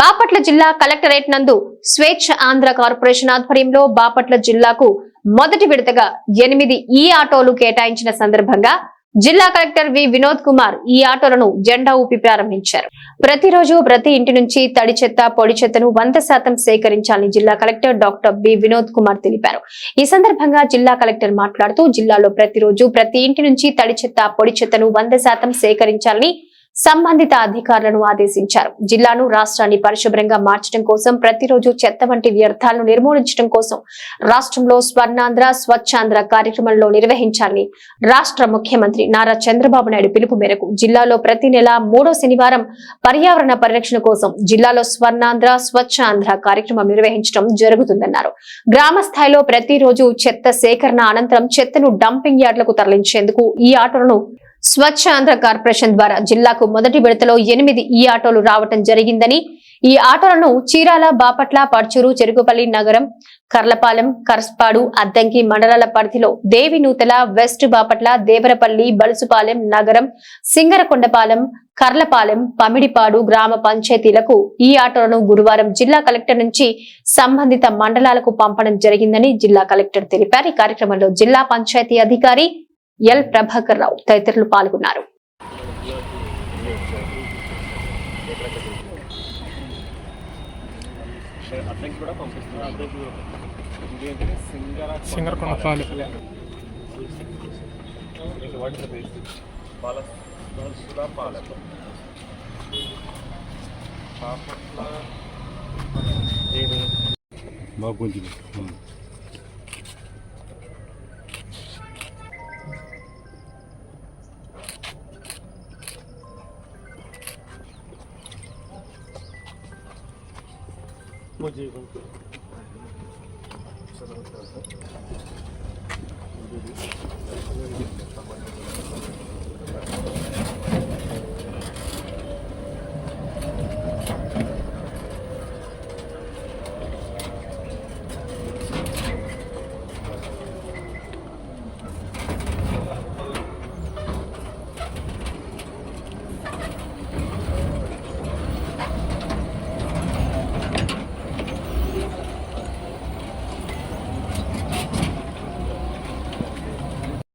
బాపట్ల జిల్లా కలెక్టరేట్ నందు స్వేచ్ఛ ఆంధ్ర కార్పొరేషన్ ఆధ్వర్యంలో బాపట్ల జిల్లాకు మొదటి విడతగా ఎనిమిది ఈ ఆటోలు కేటాయించిన సందర్భంగా జిల్లా కలెక్టర్ వి. వినోద్ కుమార్ ఈ ఆటోలను జెండా ఊపి ప్రారంభించారు. ప్రతిరోజు ప్రతి ఇంటి నుంచి తడి చెత్త పొడి చెత్తను వంద శాతం సేకరించాలని జిల్లా collector doctor B. Vinod Kumar తెలిపారు. ఈ సందర్భంగా జిల్లా కలెక్టర్ మాట్లాడుతూ జిల్లాలో ప్రతిరోజు ప్రతి ఇంటి నుంచి తడి చెత్త పొడి చెత్తను వంద శాతం సేకరించాలని సంబంధిత అధికారులను ఆదేశించారు. జిల్లాను రాష్ట్రాన్ని పరిశుభ్రంగా మార్చడం కోసం ప్రతిరోజు చెత్త వంటి వ్యర్థాలను నిర్మూలించడం కోసం రాష్ట్రంలో స్వర్ణాంధ్ర స్వచ్ఛాంధ్ర కార్యక్రమంలో నిర్వహించాలని రాష్ట్ర ముఖ్యమంత్రి నారా చంద్రబాబు నాయుడు పిలుపు మేరకు జిల్లాలో ప్రతి నెల మూడో శనివారం పర్యావరణ పరిరక్షణ కోసం జిల్లాలో స్వర్ణాంధ్ర స్వచ్ఛాంధ్ర కార్యక్రమం నిర్వహించడం జరుగుతుందన్నారు. గ్రామ స్థాయిలో ప్రతిరోజు చెత్త సేకరణ అనంతరం చెత్తను డంపింగ్ యార్డులకు తరలించేందుకు ఈ ఆటోలను స్వచ్ఛ ఆంధ్ర కార్పొరేషన్ ద్వారా జిల్లాకు మొదటి విడతలో ఎనిమిది ఈ ఆటోలు రావటం జరిగిందని. ఈ ఆటోలను చీరాల బాపట్ల పర్చూరు చెరుకుపల్లి నగరం కర్లపాలెం కర్స్పాడు అద్దంకి మండలాల పరిధిలో దేవినూతల వెస్ట్ బాపట్ల దేవరపల్లి బలుసుపాలెం నగరం సింగరకొండపాలెం కర్లపాలెం పమిడిపాడు గ్రామ పంచాయతీలకు ఈ ఆటోలను గురువారం జిల్లా కలెక్టర్ నుంచి సంబంధిత మండలాలకు పంపడం జరిగిందని జిల్లా కలెక్టర్ తెలిపారు. ఈ కార్యక్రమంలో జిల్లా పంచాయతీ అధికారి ఎల్ ప్రభాకర్ రావు తదితరులు పాల్గొన్నారు. అద్దెకి मुझे